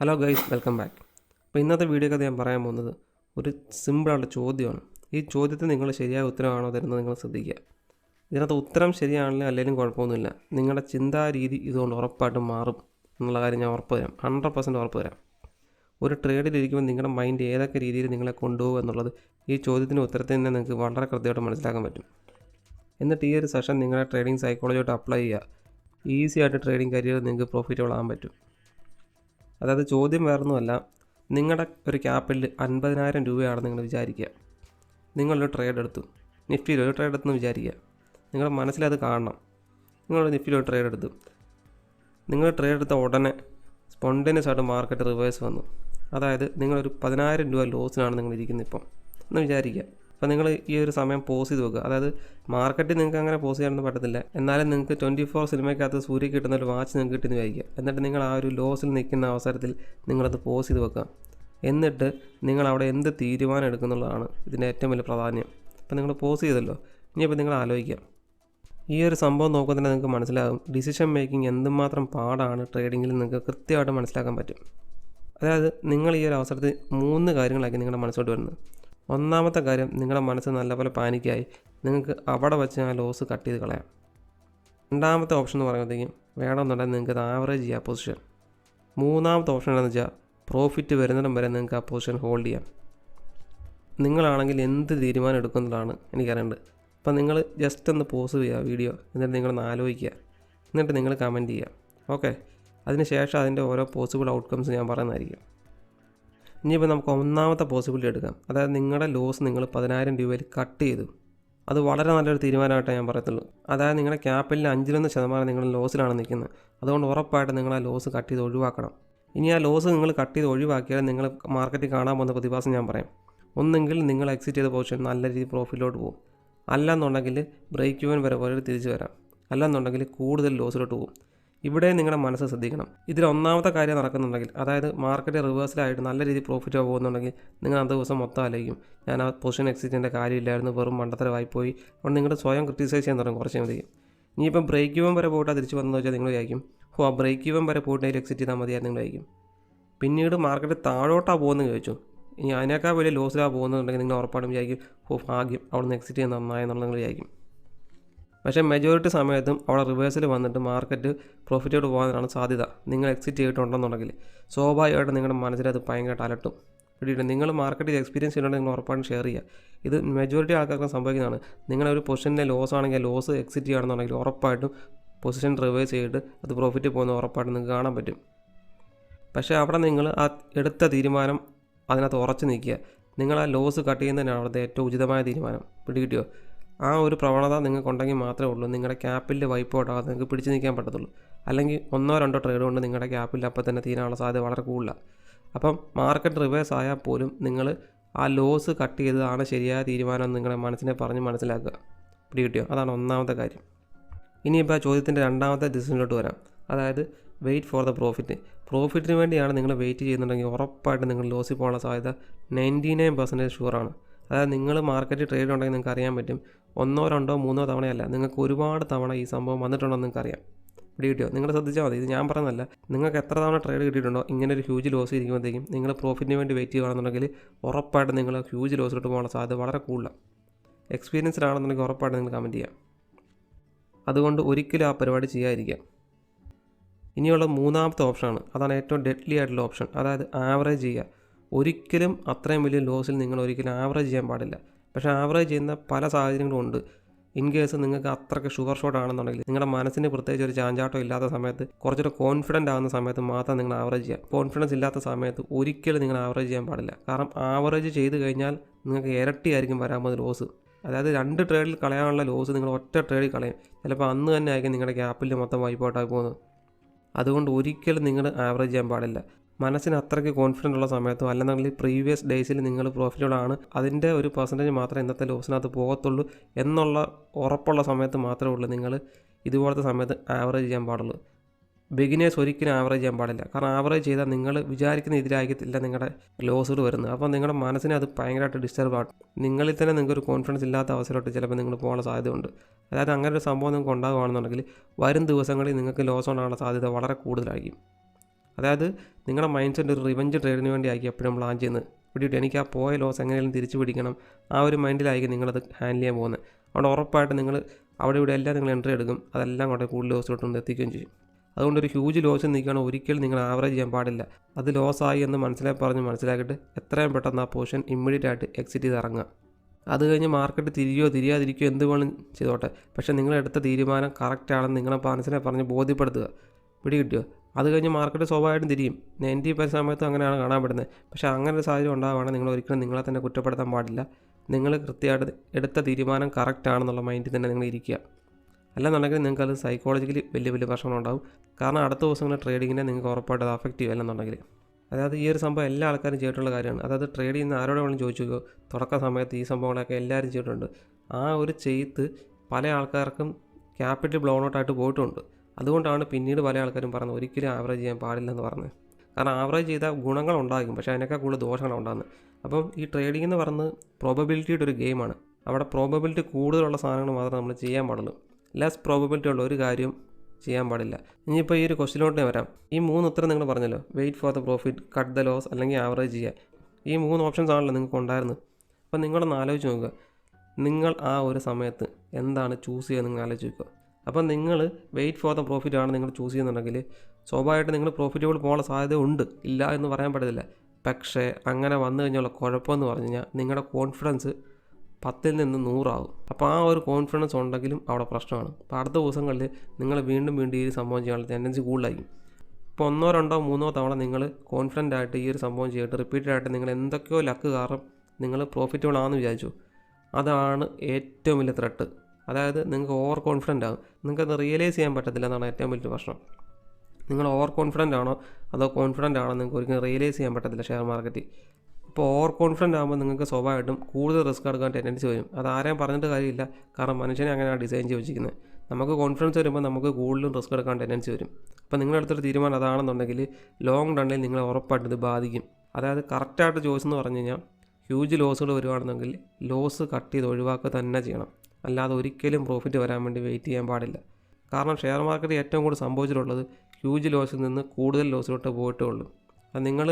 Hello guys welcome back അപ്പോൾ ഇന്നത്തെ video കഥ ഞാൻ പറയാൻ പോകുന്നത് ഒരു സിമ്പിളായിട്ട് ചോദ്യമാണ്. ഈ ചോദ്യത്തിന് നിങ്ങൾ ശരിയായ ഉത്തരമാണോ തരുന്നത് നിങ്ങൾ ശ്രദ്ധിക്കുക. ഇതിനകത്ത് ഉത്തരം ശരിയാണെങ്കിലും അല്ലെങ്കിലും കുഴപ്പമൊന്നുമില്ല. നിങ്ങളുടെ ചിന്താരീതി ഇതുകൊണ്ട് ഉറപ്പായിട്ടും മാറും എന്നുള്ള കാര്യം ഞാൻ ഉറപ്പ് തരാം. ഹൺഡ്രഡ് പെർസെന്റ് ഉറപ്പ് തരാം. ഒരു ട്രേഡിലിരിക്കുമ്പോൾ നിങ്ങളുടെ മൈൻഡ് ഏതൊക്കെ രീതിയിൽ നിങ്ങളെ കൊണ്ടുപോകും എന്നുള്ളത് ഈ ചോദ്യത്തിന്റെ ഉത്തരത്തിൽ തന്നെ നിങ്ങൾക്ക് വളരെ കൃത്യമായിട്ട് മനസ്സിലാക്കാൻ പറ്റും. എന്നിട്ട് ഈ ഒരു സെഷൻ നിങ്ങളുടെ ട്രേഡിംഗ് സൈക്കോളജിയോട്ട് അപ്ലൈ ചെയ്യുക. ഈസി ആയിട്ട് ട്രേഡിംഗ് കരിയർ നിങ്ങൾക്ക് പ്രോഫിറ്റബിൾ ആകാൻ പറ്റും. അതായത് ചോദ്യം വേറൊന്നുമല്ല. നിങ്ങളുടെ ഒരു ക്യാപിറ്റൽ അൻപതിനായിരം രൂപയാണെന്ന് നിങ്ങൾ വിചാരിക്കുക. നിങ്ങളൊരു ട്രേഡ് എടുത്തു. നിഫ്റ്റിയിൽ ഒരു ട്രേഡ് എടുത്തെന്ന് വിചാരിക്കുക. നിങ്ങളുടെ മനസ്സിലത് കാണണം. നിങ്ങൾ നിഫ്റ്റിയിൽ ഒരു ട്രേഡ് എടുത്തു. നിങ്ങൾ ട്രേഡ് എടുത്ത ഉടനെ സ്പോണ്ടേനിയസ് ആയിട്ട് മാർക്കറ്റ് റിവേഴ്സ് വന്നു. അതായത് നിങ്ങളൊരു പതിനായിരം രൂപ ലോസിലാണ് നിങ്ങൾ ഇരിക്കുന്നത് ഇപ്പം എന്ന് വിചാരിക്കുക. അപ്പോൾ നിങ്ങൾ ഈ ഒരു സമയം പോസ് ചെയ്ത് വെക്കുക. അതായത് മാർക്കറ്റിൽ നിങ്ങൾക്ക് അങ്ങനെ പോസ് ചെയ്യാനൊന്നും പറ്റത്തില്ല. എന്നാലും നിങ്ങൾക്ക് ട്വന്റി ഫോർ സിനിമയ്ക്കകത്ത് സൂര്യ കിട്ടുന്ന ഒരു വാച്ച് നിങ്ങൾക്ക് കിട്ടുന്ന വിചാരിക്കുക. എന്നിട്ട് നിങ്ങൾ ആ ഒരു ലോസിൽ നിൽക്കുന്ന അവസരത്തിൽ നിങ്ങളത് പോസ് ചെയ്ത് വെക്കുക. എന്നിട്ട് നിങ്ങൾ അവിടെ എന്ത് തീരുമാനം എടുക്കുന്നുള്ളതാണ് ഇതിന്റെ ഏറ്റവും വലിയ പ്രാധാന്യം. അപ്പോൾ നിങ്ങൾ പോസ് ചെയ്തല്ലോ. ഇനിയിപ്പോൾ നിങ്ങൾ ആലോചിക്കാം ഈ ഒരു സംഭവം നോക്കുമ്പോൾ തന്നെ നിങ്ങൾക്ക് മനസ്സിലാകും. ഡിസിഷൻ മേക്കിംഗ് എന്തുമാത്രം പാടാണ് ട്രേഡിങ്ങിൽ നിങ്ങൾക്ക് കൃത്യമായിട്ട് മനസ്സിലാക്കാൻ പറ്റും. അതായത് നിങ്ങൾ ഈ ഒരു അവസരത്തിൽ മൂന്ന് കാര്യങ്ങളാക്കി നിങ്ങളുടെ മനസ്സോട്ട് വരുന്നത്. ഒന്നാമത്തെ കാര്യം നിങ്ങളുടെ മനസ്സ് നല്ലപോലെ പാനിക്കായി. നിങ്ങൾക്ക് അവിടെ വെച്ച് ആ ലോസ് കട്ട് ചെയ്ത് കളയാം. രണ്ടാമത്തെ ഓപ്ഷൻ എന്ന് പറയുമ്പോഴത്തേക്കും വേണമെന്നുണ്ടെങ്കിൽ നിങ്ങൾക്ക് അത് ആവറേജ് ചെയ്യാം പൊസിഷൻ മൂന്നാമത്തെ ഓപ്ഷൻ എന്താണെന്ന് വെച്ചാൽ പ്രോഫിറ്റ് വരുന്നിടം വരെ നിങ്ങൾക്ക് ആ പൊസിഷൻ ഹോൾഡ് ചെയ്യാം. നിങ്ങളാണെങ്കിൽ എന്ത് തീരുമാനം എടുക്കുന്നതാണ് എനിക്കറിയേണ്ടത്. അപ്പം നിങ്ങൾ ജസ്റ്റ് ഒന്ന് പോസ് ചെയ്യുക വീഡിയോ എന്നിട്ട് നിങ്ങളൊന്ന് ആലോചിക്കുക. എന്നിട്ട് നിങ്ങൾ കമന്റ് ചെയ്യുക. ഓക്കെ അതിനുശേഷം അതിന്റെ ഓരോ പോസിബിൾ ഔട്ട്കംസ് ഞാൻ പറയുന്നതായിരിക്കും. ഇനിയിപ്പോൾ നമുക്ക് ഒന്നാമത്തെ പോസിബിലിറ്റി എടുക്കാം. അതായത് നിങ്ങളുടെ ലോസ് നിങ്ങൾ പതിനായിരം രൂപയിൽ കട്ട് ചെയ്തു. അത് വളരെ നല്ലൊരു തീരുമാനമായിട്ടേ ഞാൻ പറയത്തുള്ളൂ. അതായത് നിങ്ങളുടെ ക്യാപിറ്റലിൽ അഞ്ചിലൊന്ന് ശതമാനം നിങ്ങൾ ലോസിലാണ് നിൽക്കുന്നത്. അതുകൊണ്ട് ഉറപ്പായിട്ട് നിങ്ങൾ ആ ലോസ് കട്ട് ചെയ്ത് ഒഴിവാക്കണം. ഇനി ആ ലോസ് നിങ്ങൾ കട്ട് ചെയ്ത് ഒഴിവാക്കിയാൽ നിങ്ങൾ മാർക്കറ്റിൽ കാണാൻ പോകുന്ന പ്രതിഭാസം ഞാൻ പറയാം. ഒന്നെങ്കിൽ നിങ്ങൾ എക്സിറ്റ് ചെയ്ത പൊസിഷൻ നല്ല രീതിയിൽ പ്രോഫിറ്റിലോട്ട് പോകും. അല്ലെന്നുണ്ടെങ്കിൽ ബ്രേക്ക് ഇവൻ വരെ പോലെ തിരിച്ചു വരാം. അല്ലെന്നുണ്ടെങ്കിൽ കൂടുതൽ ലോസിലോട്ട് പോകും. ഇവിടെ നിങ്ങളുടെ മനസ്സ് ശ്രദ്ധിക്കണം. ഇതിൽ ഒന്നാമത്തെ കാര്യം നടക്കുന്നുണ്ടെങ്കിൽ അതായത് മാർക്കറ്റ് റിവേഴ്സിലായിട്ട് നല്ല രീതിയിൽ പ്രോഫിറ്റ് പോകുന്നുണ്ടെങ്കിൽ നിങ്ങൾ ആ ദിവസം മൊത്തം ആലോചിക്കും. ഞാൻ ആ പൊസിഷൻ എക്സിറ്റിന്റെ കാര്യമില്ലായിരുന്നു വെറും മണ്ടത്തരമായി പോയി അതുകൊണ്ട് നിങ്ങൾ സ്വയം ക്രിറ്റിസൈസ് ചെയ്യാൻ തുടങ്ങും കുറച്ച് മതി ഇനിയിപ്പം ബ്രേക്ക് ഇവൻ വരെ പോയിട്ട് തിരിച്ച് വന്നു വെച്ചാൽ നിങ്ങൾ വിചാരിക്കും ഓ ആ ബ്രേക്ക് ഇവൻ വരെ പോയിട്ട് അതിൽ എക്സിറ്റ് ചെയ്താൽ മതിയായിരുന്നു നിങ്ങൾ വിചാരിക്കും. പിന്നീട് മാർക്കറ്റ് താഴോട്ടാണ് പോകുന്നത് ചോദിച്ചു. ഇനി അതിനേക്കാൾ വലിയ ലോസിലാണ് പോകുന്നുണ്ടെങ്കിൽ നിങ്ങൾ ഉറപ്പായിട്ടും വിചാരിക്കും ഓ ഭാഗ്യം അവിടെ നിന്ന് എക്സിറ്റ് ചെയ്യാൻ നന്നായെന്നുള്ള നിങ്ങൾ വിചാരിക്കും. പക്ഷേ മെജോറിറ്റി സമയത്തും അവിടെ റിവേഴ്സൽ വന്നിട്ട് മാർക്കറ്റ് പ്രോഫിറ്റോട് പോകാനാണ് സാധ്യത. നിങ്ങൾ എക്സിറ്റ് ചെയ്തിട്ടുണ്ടെന്നുണ്ടെങ്കിൽ സ്വാഭാവികമായിട്ട് നിങ്ങളുടെ മനസ്സിലത് ഭയങ്കരമായിട്ട് അലട്ടും. പിടിയിട്ട് നിങ്ങൾ മാർക്കറ്റിൽ എക്സ്പീരിയൻസ് ചെയ്യണമെങ്കിൽ നിങ്ങൾ ഉറപ്പായിട്ടും ഷെയർ ചെയ്യുക. ഇത് മെജോറിറ്റി ആൾക്കാർക്ക് സംഭവിക്കുന്നതാണ്. നിങ്ങളൊരു പൊസിഷനിലെ ലോസ് ആണെങ്കിൽ ലോസ് എക്സിറ്റ് ചെയ്യുകയാണെന്നുണ്ടെങ്കിൽ ഉറപ്പായിട്ടും പൊസിഷൻ റിവേഴ്സ് ചെയ്തിട്ട് അത് പ്രോഫിറ്റ് പോകുന്ന ഉറപ്പായിട്ടും നിങ്ങൾക്ക് കാണാൻ പറ്റും. പക്ഷേ അവിടെ നിങ്ങൾ ആ എടുത്ത തീരുമാനം അതിനകത്ത് ഉറച്ചു നിൽക്കുക. നിങ്ങൾ ആ ലോസ് കട്ട് ചെയ്യുന്നതിനാണ് അവിടുത്തെ ഏറ്റവും ഉചിതമായ തീരുമാനം. പിടികിട്ടിയോ? ആ ഒരു പ്രവണത നിങ്ങൾക്കുണ്ടെങ്കിൽ മാത്രമേ ഉള്ളൂ. നിങ്ങളുടെ ക്യാപ്പിൽ വൈപ്പ് ഔട്ടാകാതെ നിങ്ങൾക്ക് പിടിച്ചു നിൽക്കാൻ പറ്റത്തുള്ളൂ. അല്ലെങ്കിൽ ഒന്നോ രണ്ടോ ട്രേഡ് കൊണ്ട് നിങ്ങളുടെ ക്യാപ്പിൽ അപ്പം തന്നെ തീരാനുള്ള സാധ്യത വളരെ കൂടുതലാണ് അപ്പം മാർക്കറ്റ് റിവേഴ്സ് ആയാൽ പോലും നിങ്ങൾ ആ ലോസ് കട്ട് ചെയ്തതാണ് ശരിയായ തീരുമാനം നിങ്ങളുടെ മനസ്സിനെ പറഞ്ഞ് മനസ്സിലാക്കുക. പിടി കിട്ടിയോ അതാണ് ഒന്നാമത്തെ കാര്യം. ഇനിയിപ്പോൾ ആ ചോദ്യത്തിന്റെ രണ്ടാമത്തെ ഡിസിഷനിലോട്ട് വരാം. അതായത് വെയിറ്റ് ഫോർ ദ പ്രോഫിറ്റ് പ്രോഫിറ്റിന് വേണ്ടിയാണ് നിങ്ങൾ വെയിറ്റ് ചെയ്യുന്നുണ്ടെങ്കിൽ ഉറപ്പായിട്ട് നിങ്ങൾ ലോസിൽ പോകാനുള്ള സാധ്യത നയന്റി നയൻ പെർസെന്റേജ് ഷുവറാണ് അതായത് നിങ്ങൾ മാർക്കറ്റിൽ ട്രേഡ് ഉണ്ടെങ്കിൽ നിങ്ങൾക്ക് അറിയാൻ പറ്റും. ഒന്നോ രണ്ടോ മൂന്നോ തവണയല്ല നിങ്ങൾക്ക് ഒരുപാട് തവണ ഈ സംഭവം വന്നിട്ടുണ്ടെന്ന് നിങ്ങൾക്ക് അറിയാം. ഇടി കിട്ടിയോ നിങ്ങൾ ശ്രദ്ധിച്ചാൽ മതി. ഇത് ഞാൻ പറഞ്ഞതല്ല. നിങ്ങൾക്ക് എത്ര തവണ ട്രേഡ് കിട്ടിയിട്ടുണ്ടോ ഇങ്ങനെ ഒരു ഹ്യൂജ് ലോസ് ഇരിക്കുമ്പോഴത്തേക്കും നിങ്ങൾ പ്രോഫിറ്റിന് വേണ്ടി വെയിറ്റ് ചെയ്യുകയാണെന്നുണ്ടെങ്കിൽ ഉറപ്പായിട്ട് നിങ്ങൾ ഹ്യൂജ് ലോസ് ഇട്ട് പോകാനുള്ള സാധ്യത വളരെ കൂടുതലാണ് എക്സ്പീരിയൻസ്ഡ് ആണെന്നുണ്ടെങ്കിൽ ഉറപ്പായിട്ട് നിങ്ങൾ കമന്റ് ചെയ്യാം. അതുകൊണ്ട് ഒരിക്കലും ആ പരിപാടി ചെയ്യാതിരിക്കുക. ഇനിയുള്ള മൂന്നാമത്തെ ഓപ്ഷനാണ് അതാണ് ഏറ്റവും ഡെഡ്ലി ആയിട്ടുള്ള ഓപ്ഷൻ അതായത് ആവറേജ് ചെയ്യുക. ഒരിക്കലും അത്രയും വലിയ ലോസിൽ നിങ്ങൾ ഒരിക്കലും ആവറേജ് ചെയ്യാൻ പാടില്ല. പക്ഷേ ആവറേജ് ചെയ്യുന്ന പല സാഹചര്യങ്ങളും ഉണ്ട്. ഇൻ കേസ് നിങ്ങൾക്ക് അത്രയ്ക്ക് ഷുഗർ ഷോട്ട് ആണെന്നുണ്ടെങ്കിൽ നിങ്ങളുടെ മനസ്സിന് പ്രത്യേകിച്ച് ഒരു ചാഞ്ചാട്ടം ഇല്ലാത്ത സമയത്ത് കുറച്ചുകൂടെ കോൺഫിഡന്റ് ആകുന്ന സമയത്ത് മാത്രം നിങ്ങൾ ആവറേജ് ചെയ്യാം കോൺഫിഡൻസ് ഇല്ലാത്ത സമയത്ത് ഒരിക്കലും നിങ്ങൾ ആവറേജ് ചെയ്യാൻ പാടില്ല. കാരണം ആവറേജ് ചെയ്ത് കഴിഞ്ഞാൽ നിങ്ങൾക്ക് ഇരട്ടിയായിരിക്കും വരാൻ പോകുന്ന ലോസ് അതായത് രണ്ട് ട്രേഡിൽ കളയാനുള്ള ലോസ് നിങ്ങൾ ഒറ്റ ട്രേഡിൽ കളയും. ചിലപ്പോൾ അന്ന് തന്നെ ആയിരിക്കും നിങ്ങളുടെ ക്യാപ്പിൽ മൊത്തം വൈപ്പ് ഔട്ടായി പോകുന്നത്. അതുകൊണ്ട് ഒരിക്കലും നിങ്ങൾ ആവറേജ് ചെയ്യാൻ പാടില്ല. മനസ്സിന് അത്രയ്ക്ക് കോൺഫിഡന്റ് ഉള്ള സമയത്തോ അല്ലെന്നുണ്ടെങ്കിൽ പ്രീവിയസ് ഡേയ്സിൽ നിങ്ങൾ പ്രോഫിറ്റുകളാണ് അതിന്റെ ഒരു പെർസെന്റേജ് മാത്രമേ ഇന്നത്തെ ലോസിനകത്ത് പോകത്തുള്ളൂ എന്നുള്ള ഉറപ്പുള്ള സമയത്ത് മാത്രമേ ഉള്ളൂ നിങ്ങൾ ഇതുപോലത്തെ സമയത്ത് ആവറേജ് ചെയ്യാൻ പാടുള്ളൂ. ബിഗിനേഴ്സ് ഒരിക്കലും ആവറേജ് ചെയ്യാൻ പാടില്ല. കാരണം ആവറേജ് ചെയ്താൽ നിങ്ങൾ വിചാരിക്കുന്ന ഇതിലായിരിക്കത്തില്ല നിങ്ങളുടെ ലോസുകൾ വരുന്നത്. അപ്പോൾ നിങ്ങളുടെ മനസ്സിനെ അത് ഭയങ്കരമായിട്ട് ഡിസ്റ്റർബ് ആകും നിങ്ങളിൽ തന്നെ നിങ്ങൾക്ക് ഒരു കോൺഫിഡൻസ് ഇല്ലാത്ത അവസരമായിട്ട് ചിലപ്പോൾ നിങ്ങൾ പോകാനുള്ള സാധ്യതയുണ്ട്. അതായത് അങ്ങനെ ഒരു സംഭവം നിങ്ങൾക്ക് ഉണ്ടാകുകയാണെന്നുണ്ടെങ്കിൽ വരും ദിവസങ്ങളിൽ നിങ്ങൾക്ക് ലോസ് ഉണ്ടാകാനുള്ള സാധ്യത വളരെ കൂടുതലായിരിക്കും. അതായത് നിങ്ങളുടെ മൈൻഡ് സെറ്റ് ഒരു റിവഞ്ച് ട്രേഡിന് വേണ്ടി ആയിരിക്കും എപ്പോഴും പ്ലാൻ ചെയ്യുന്നത്. പിടിയിട്ട് എനിക്ക് ആ പോയ ലോസ് എങ്ങനെയും തിരിച്ചു പിടിക്കണം. ആ ഒരു മൈൻഡിലായിരിക്കും നിങ്ങളത് ഹാൻഡിൽ ചെയ്യാൻ പോകുന്നത്. അവിടെ ഉറപ്പായിട്ട് നിങ്ങൾ അവിടെ ഇവിടെ എല്ലാം നിങ്ങൾ എൻട്രി എടുക്കും. അതെല്ലാം കൂടെ കൂടുതൽ ലോസ് ലോസിലോട്ട് എത്തിക്കുകയും ചെയ്യും. അതുകൊണ്ട് ഒരു ഹ്യൂജ് ലോസ് നിൽക്കുകയാണ് ഒരിക്കലും നിങ്ങൾ ആവറേജ് ചെയ്യാൻ പാടില്ല. അത് ലോസായി എന്ന് മനസ്സിലായി പറഞ്ഞ് മനസ്സിലാക്കിയിട്ട് എത്രയും പെട്ടെന്ന് ആ പോർഷൻ ഇമ്മീഡിയറ്റ് ആയിട്ട് എക്സിറ്റ് ചെയ്ത് ഇറങ്ങുക. അത് കഴിഞ്ഞ് മാർക്കറ്റ് തിരിയോ തിരിയാതിരിക്കുകയോ എന്ത് വേണം ചെയ്തോട്ടെ. പക്ഷേ നിങ്ങളെടുത്ത തീരുമാനം കറക്റ്റ് ആണെന്ന് നിങ്ങളെ മനസ്സിനെ പറഞ്ഞ് ബോധ്യപ്പെടുത്തുക. പിടി കിട്ടിയോ അത് കഴിഞ്ഞ് മാർക്കറ്റ് സ്വാഭാവികമായിട്ടും തിരിയും. നയന്റി പെർ സമയത്തും അങ്ങനെയാണ് കാണാൻ പറ്റുന്നത്. പക്ഷേ അങ്ങനെ ഒരു സാഹചര്യം ഉണ്ടാവുകയാണെങ്കിൽ നിങ്ങൾ ഒരിക്കലും നിങ്ങളെ തന്നെ കുറ്റപ്പെടുത്താൻ പാടില്ല. നിങ്ങൾ കൃത്യമായിട്ട് എടുത്ത തീരുമാനം കറക്റ്റ് ആണെന്നുള്ള മൈൻഡിൽ തന്നെ നിങ്ങൾ ഇരിക്കുക. അല്ലെന്നുണ്ടെങ്കിൽ നിങ്ങൾക്ക് അത് സൈക്കോളജിക്കലി വലിയ വലിയ പ്രശ്നങ്ങളുണ്ടാവും കാരണം അടുത്ത ദിവസങ്ങളിൽ ട്രേഡിങ്ങിനെ നിങ്ങൾക്ക് ഉറപ്പായിട്ട് അത് അഫക്റ്റ് ചെയ്യും അല്ലെന്നുണ്ടെങ്കിൽ. അതായത് ഈ ഒരു സംഭവം എല്ലാ ആൾക്കാരും ചെയ്തിട്ടുള്ള കാര്യമാണ്. അതായത് ട്രേഡ് ചെയ്യുന്ന ആരോടെ വേണം ചോദിച്ചു തുടക്ക സമയത്ത് ഈ സംഭവങ്ങളൊക്കെ എല്ലാവരും ചെയ്തിട്ടുണ്ട്. ആ ഒരു ചെയ്ത്ത് പല ആൾക്കാർക്കും ക്യാപിറ്റൽ ബ്ലോൺ ഔട്ടായിട്ട് പോയിട്ടുണ്ട്. അതുകൊണ്ടാണ് പിന്നീട് പല ആൾക്കാരും പറഞ്ഞത് ഒരിക്കലും ആവറേജ് ചെയ്യാൻ പാടില്ലെന്ന് പറഞ്ഞത്. കാരണം ആവറേജ് ചെയ്താൽ ഗുണങ്ങൾ ഉണ്ടാകും പക്ഷേ അതിനേക്കാൾ കൂടുതൽ ദോഷങ്ങളുണ്ടാകുന്നത് അപ്പം ഈ ട്രേഡിംഗ് എന്ന് പറയുന്നത് പ്രോബബിലിറ്റിയുടെ ഒരു ഗെയിമാണ് അവിടെ പ്രോബബിലിറ്റി കൂടുതലുള്ള സാധനങ്ങൾ മാത്രം നമ്മൾ ചെയ്യാൻ പാടുള്ളൂ. ലെസ് പ്രോബബിലിറ്റി ഉള്ള ഒരു കാര്യം ചെയ്യാൻ പാടില്ല. ഇനിയിപ്പോൾ ഈ ഒരു ക്വസ്റ്റിലോട്ട് വരാം. ഈ മൂന്ന് ഉത്തരം നിങ്ങൾ പറഞ്ഞല്ലോ. Wait for the profit cut the loss അല്ലെങ്കിൽ ആവറേജ് ചെയ്യുക. ഈ മൂന്ന് ഓപ്ഷൻസ് ആണല്ലോ നിങ്ങൾക്ക് ഉണ്ടായിരുന്നത്. അപ്പോൾ നിങ്ങളൊന്ന് ആലോചിച്ച് നോക്കുക. നിങ്ങൾ ആ ഒരു സമയത്ത് എന്താണ് ചൂസ് ചെയ്യുക നിങ്ങൾ ആലോചിച്ച് അപ്പോൾ നിങ്ങൾ വെയിറ്റ് ഫോർ ദ പ്രോഫിറ്റ് ആണ് നിങ്ങൾ ചൂസ് ചെയ്യുന്നുണ്ടെങ്കിൽ സ്വാഭാവികമായിട്ട് നിങ്ങൾ പ്രോഫിറ്റബിൾ പോകാനുള്ള സാധ്യത ഉണ്ട്. ഇല്ല എന്ന് പറയാൻ പറ്റത്തില്ല. പക്ഷേ അങ്ങനെ വന്നു കഴിഞ്ഞുള്ള കുഴപ്പമെന്ന് പറഞ്ഞു കഴിഞ്ഞാൽ നിങ്ങളുടെ കോൺഫിഡൻസ് പത്തിൽ നിന്ന് നൂറാവും. അപ്പോൾ ആ ഒരു കോൺഫിഡൻസ് ഉണ്ടെങ്കിലും അവിടെ പ്രശ്നമാണ്. അപ്പോൾ അടുത്ത ദിവസങ്ങളിൽ നിങ്ങൾ വീണ്ടും വീണ്ടും ഈ ഒരു സംഭവം ചെയ്യാനുള്ള ടെൻഡൻസി കൂടുതലായിരിക്കും. ഇപ്പോൾ ഒന്നോ രണ്ടോ മൂന്നോ തവണ നിങ്ങൾ കോൺഫിഡന്റ് ആയിട്ട് ഈ ഒരു സംഭവം ചെയ്തിട്ട് റിപ്പീറ്റഡ് ആയിട്ട് നിങ്ങൾ എന്തൊക്കെയോ ലക്ക് കാരണം നിങ്ങൾ പ്രോഫിറ്റബിൾ ആണെന്ന് വിചാരിച്ചു. അതാണ് ഏറ്റവും വലിയ ത്രെട്ട് അതായത് നിങ്ങൾക്ക് ഓവർ കോൺഫിഡന്റ് ആകും നിങ്ങൾക്ക് അത് റിയലൈസ് ചെയ്യാൻ പറ്റത്തില്ല എന്നാണ് ഏറ്റവും വലിയ പ്രശ്നം. നിങ്ങൾ ഓവർ കോൺഫിഡന്റ് ആണോ? അതോ കോൺഫിഡന്റ് ആണോ നിങ്ങൾക്ക് ഒരിക്കലും റിയലൈസ് ചെയ്യാൻ പറ്റത്തില്ല ഷെയർ മാർക്കറ്റിൽ ഇപ്പോൾ ഓവർ കോൺഫിഡന്റ് ആകുമ്പോൾ നിങ്ങൾക്ക് സ്വാഭാവികമായിട്ടും കൂടുതൽ റിസ്ക് എടുക്കാൻ ടെൻഡൻസി വരും. അത് ആരെയും പറഞ്ഞിട്ട് കാര്യമില്ല. കാരണം മനുഷ്യനെ അങ്ങനെയാണ് ഡിസൈൻ ചെയ്ത് വെച്ചിരിക്കുന്നത്. നമുക്ക് കോൺഫിഡൻസ് വരുമ്പോൾ നമുക്ക് കൂടുതലും റിസ്ക് എടുക്കാൻ ടെൻഡൻസി വരും. അപ്പോൾ നിങ്ങളെടുത്തൊരു തീരുമാനം അതാണെന്നുണ്ടെങ്കിൽ ലോങ് റണ്ണിൽ നിങ്ങളെ ഉറപ്പായിട്ട് ഇത് ബാധിക്കും. അതായത് കറക്റ്റായിട്ട് ചോയ്സ് എന്ന് പറഞ്ഞു കഴിഞ്ഞാൽ ഹ്യൂജ് ലോസുകൾ വരുവാണെന്നുണ്ടെങ്കിൽ ലോസ് കട്ട് ചെയ്ത് ഒഴിവാക്കുക തന്നെ ചെയ്യണം. അല്ലാതെ ഒരിക്കലും പ്രോഫിറ്റ് വരാൻ വേണ്ടി വെയിറ്റ് ചെയ്യാൻ പാടില്ല. കാരണം ഷെയർ മാർക്കറ്റ് ഏറ്റവും കൂടുതൽ സംഭവിച്ചിട്ടുള്ളത് ഹ്യൂജ് ലോസിൽ നിന്ന് കൂടുതൽ ലോസിലോട്ട് പോയിട്ടേ ഉള്ളൂ. അത് നിങ്ങൾ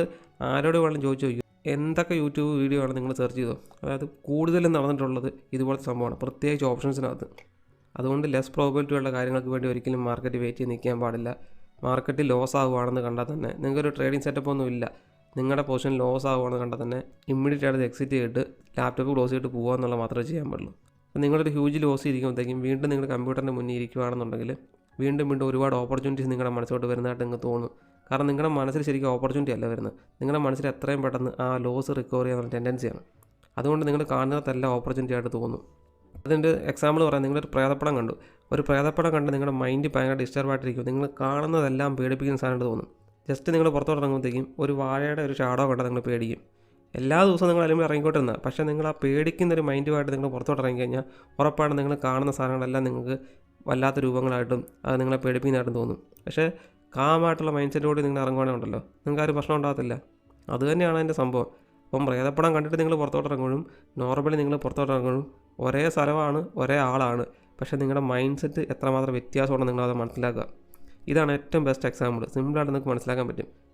ആരോട് വേണം ചോദിച്ചു എന്തൊക്കെ യൂട്യൂബ് വീഡിയോ ആണ് നിങ്ങൾ സെർച്ച് ചെയ്തോ അതായത് കൂടുതലും നടന്നിട്ടുള്ളത് ഇതുപോലത്തെ സംഭവമാണ്. പ്രത്യേകിച്ച് ഓപ്ഷൻസിനകത്ത് അതുകൊണ്ട് ലെസ് പ്രോബിലിറ്റി ഉള്ള കാര്യങ്ങൾക്ക് വേണ്ടി ഒരിക്കലും മാർക്കറ്റ് വെയിറ്റ് ചെയ്ത് നിൽക്കാൻ പാടില്ല. മാർക്കറ്റ് ലോസ് ആകുവാണെന്ന് കണ്ടാൽ തന്നെ നിങ്ങൾക്കൊരു ട്രേഡിംഗ് സെറ്റപ്പ് ഒന്നും ഇല്ല. നിങ്ങളുടെ പൊസിഷൻ ലോസ് ആകുവാണെന്ന് കണ്ടാൽ തന്നെ ഇമ്മീഡിയറ്റ് ആയിട്ട് എക്സിറ്റ് ചെയ്തിട്ട് ലാപ്ടോപ്പ് ക്ലോസ് ചെയ്തിട്ട് പോകുക എന്നുള്ള മാത്രമേ ചെയ്യാൻ പാടുള്ളൂ. നിങ്ങളൊരു ഹ്യൂജ് ലോസ് ഇരിക്കുമ്പോഴത്തേക്കും വീണ്ടും നിങ്ങൾ കമ്പ്യൂട്ടറിന്റെ മുന്നിൽ ഇരിക്കുകയാണെന്നുണ്ടെങ്കിൽ വീണ്ടും വീണ്ടും ഒരുപാട് ഓപ്പർച്യൂണിറ്റീസ് നിങ്ങളുടെ മനസ്സോട്ട് വരുന്നതായിട്ട് നിങ്ങൾക്ക് തോന്നും. കാരണം നിങ്ങളുടെ മനസ്സിൽ ശരിക്കും ഓപ്പർച്യൂണിറ്റി അല്ല വരുന്നത്. നിങ്ങളുടെ മനസ്സിൽ എത്രയും പെട്ടെന്ന് ആ ലോസ് റിക്കവർ ചെയ്യാനുള്ള ടെൻഡൻസിയാണ് അതുകൊണ്ട് നിങ്ങൾ കാണുന്നതെല്ലാം ഓപ്പർച്യൂണിറ്റി ആയിട്ട് തോന്നും. അതിന്റെ എക്സാമ്പിൾ പറയാം. നിങ്ങളൊരു പ്രേതപ്പടം കണ്ടു. ഒരു പ്രേതപ്പടം കണ്ട് നിങ്ങളുടെ മൈൻഡ് ഭയങ്കര ഡിസ്റ്റർബ് ആയിട്ടിരിക്കും. നിങ്ങൾ കാണുന്നതെല്ലാം പേടിപ്പിക്കുന്ന സാധനമായിട്ട് തോന്നും. ജസ്റ്റ് നിങ്ങൾ പുറത്തോട്ട് ഇറങ്ങുമ്പോഴത്തേക്കും ഒരു വാഴയുടെ ഒരു ഷാഡോ കണ്ടാൽ നിങ്ങൾ പേടിക്കും. എല്ലാ ദിവസവും നിങ്ങൾ അല്ലെങ്കിൽ ഇറങ്ങിക്കോട്ടിരുന്ന പക്ഷേ നിങ്ങൾ ആ പേടിക്കുന്ന ഒരു മൈൻഡുമായിട്ട് നിങ്ങൾ പുറത്തോട്ട് ഇറങ്ങി കഴിഞ്ഞാൽ ഉറപ്പാണ് നിങ്ങൾ കാണുന്ന സാധനങ്ങളെല്ലാം നിങ്ങൾക്ക് വല്ലാത്ത രൂപങ്ങളായിട്ടും അത് നിങ്ങളെ പേടിപ്പിക്കുന്നതായിട്ടും തോന്നും. പക്ഷേ കാമായിട്ടുള്ള മൈൻഡ് സെറ്റോട് നിങ്ങൾ ഇറങ്ങുവാണെങ്കിൽ ഉണ്ടല്ലോ നിങ്ങൾക്ക് ആ ഒരു പ്രശ്നം ഉണ്ടാകത്തില്ല. അത് തന്നെയാണ് അതിന്റെ സംഭവം. അപ്പം പ്രേതപ്പടം കണ്ടിട്ട് നിങ്ങൾ പുറത്തോട്ട് ഇറങ്ങുമ്പോഴും നോർമലി നിങ്ങൾ പുറത്തോട്ട് ഇറങ്ങുമ്പോഴും ഒരേ സ്ഥലമാണ് ഒരേ ആളാണ്. പക്ഷേ നിങ്ങളുടെ മൈൻഡ് സെറ്റ് എത്രമാത്രം വ്യത്യാസമാണ് നിങ്ങളത് മനസ്സിലാക്കുക. ഇതാണ് ഏറ്റവും ബെസ്റ്റ് എക്സാമ്പിൾ സിമ്പിളായിട്ട് നിങ്ങൾക്ക് മനസ്സിലാക്കാൻ പറ്റും.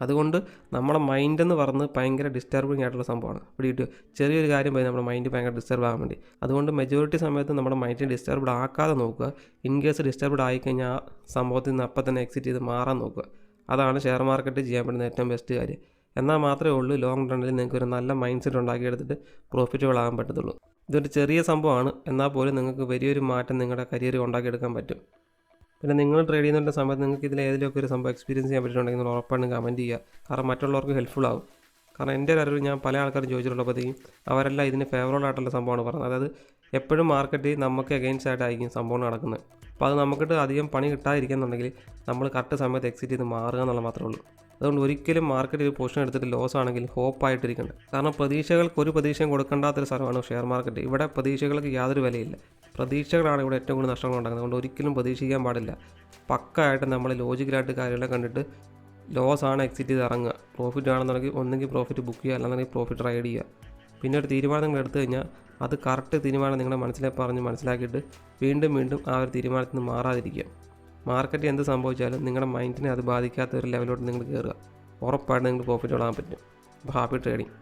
അതുകൊണ്ട് നമ്മുടെ മൈൻഡ് എന്ന് പറയുന്നത് ഭയങ്കര ഡിസ്റ്റർബിങ് ആയിട്ടുള്ള സംഭവമാണ്. പിടിയിട്ട് ചെറിയൊരു കാര്യം പോയി നമ്മുടെ മൈൻഡ് ഭയങ്കര ഡിസ്റ്റർബ് ആകാൻ വേണ്ടി. അതുകൊണ്ട് മെജോറിറ്റി സമയത്ത് നമ്മുടെ മൈൻഡിനെ ഡിസ്റ്റർബ്ഡ് ആക്കാതെ നോക്കുക. ഇൻ കേസ് ഡിസ്റ്റർബ്ഡ് ആയിക്കഴിഞ്ഞാൽ ആ സംഭവത്തിൽ നിന്ന് അപ്പം തന്നെ എക്സിറ്റ് ചെയ്ത് മാറാൻ നോക്കുക. അതാണ് ഷെയർ മാർക്കറ്റ് ചെയ്യാൻ പറ്റുന്ന ഏറ്റവും ബെസ്റ്റ് കാര്യം. എന്നാൽ മാത്രമേ ഉള്ളൂ ലോങ് റണ്ണിൽ നിങ്ങൾക്ക് ഒരു നല്ല മൈൻഡ് സെറ്റ് ഉണ്ടാക്കിയെടുത്തിട്ട് പ്രോഫിറ്റബിൾ ആകാൻ പറ്റത്തുള്ളൂ. ഇതൊരു ചെറിയ സംഭവമാണ്. എന്നാൽ പോലും നിങ്ങൾക്ക് വലിയൊരു മാറ്റം നിങ്ങളുടെ കരിയറിൽ ഉണ്ടാക്കിയെടുക്കാൻ പറ്റും. പിന്നെ നിങ്ങൾ ട്രേഡ് ചെയ്യുന്ന സമയത്ത് നിങ്ങൾക്ക് ഇതിൽ ഏതെങ്കിലുമൊക്കെ ഒരു സംഭവം എക്സ്പീരിയൻസ് ചെയ്യാൻ പറ്റുന്നുണ്ടെങ്കിൽ നിങ്ങൾ ഉറപ്പായിട്ടും കമന്റ് ചെയ്യുക. കാരണം മറ്റുള്ളവർക്ക് ഹെൽപ്ഫുൾ ആവും. കാരണം എന്റെ ഒരു അറിവ് ഞാൻ പല ആൾക്കാരും ചോദിച്ചിട്ടുള്ളപ്പോഴത്തേക്കും അവരെല്ലാം ഇതിന് ഫേവറബിൾ ആയിട്ടുള്ള സംഭവമാണ് പറഞ്ഞത്. അതായത് എപ്പോഴും മാർക്കറ്റ് നമുക്ക് എഗെയിൻസ്റ്റ് ആയിട്ടായിരിക്കും സംഭവം നടക്കുന്നത്. അപ്പോൾ അത് നമുക്കിട്ട് അധികം പണി കിട്ടാതിരിക്കുന്നുണ്ടെങ്കിൽ നമ്മൾ കറക്റ്റ് സമയത്ത് എക്സിറ്റ് ചെയ്ത് മാറുക എന്നുള്ള മാത്രമേ ഉള്ളൂ. അതുകൊണ്ട് ഒരിക്കലും മാർക്കറ്റ് ഒരു പൊസിഷൻ എടുത്തിട്ട് ലോസ് ആണെങ്കിൽ ഹോപ്പ് ആയിട്ടിരിക്കണ്ട. കാരണം പ്രതീക്ഷകൾക്ക് ഒരു പ്രതീക്ഷയും കൊടുക്കേണ്ടാത്തൊരു സ്ഥലമാണ് ഷെയർ മാർക്കറ്റ് ഇവിടെ പ്രതീക്ഷകൾക്ക് യാതൊരു വിലയില്ല. പ്രതീക്ഷകളാണ് ഇവിടെ ഏറ്റവും കൂടുതൽ നഷ്ടങ്ങൾ ഉണ്ടാക്കുന്നത്. അതുകൊണ്ട് ഒരിക്കലും പ്രതീക്ഷിക്കാൻ പാടില്ല. പക്കായിട്ട് നമ്മൾ ലോജിക്കലായിട്ട് കാര്യങ്ങളെ കണ്ടിട്ട് ലോസ് ആണ് എക്സിറ്റ് ചെയ്ത് ഇറങ്ങുക. പ്രോഫിറ്റ് ആണെന്നുണ്ടെങ്കിൽ ഒന്നെങ്കിൽ പ്രോഫിറ്റ് ബുക്ക് ചെയ്യുക അല്ലാന്നുണ്ടെങ്കിൽ പ്രോഫിറ്റ് റൈഡ് ചെയ്യുക. പിന്നെ ഒരു തീരുമാനം നിങ്ങൾ എടുത്തു കഴിഞ്ഞാൽ അത് കറക്റ്റ് തീരുമാനം നിങ്ങളുടെ മനസ്സിലെ പറഞ്ഞ് മനസ്സിലാക്കിയിട്ട് വീണ്ടും വീണ്ടും ആ ഒരു തീരുമാനത്തിൽ നിന്ന് മാറാതിരിക്കുക. മാർക്കറ്റ് എന്ത് സംഭവിച്ചാലും നിങ്ങളുടെ മൈൻഡിനെ അത് ബാധിക്കാത്ത ഒരു ലെവലോട്ട് നിങ്ങൾ കയറുക. ഉറപ്പായിട്ട് നിങ്ങൾക്ക് പ്രോഫിറ്റ് വിടാൻ പറ്റും. അപ്പോൾ ഹാപ്പി ട്രേഡിങ്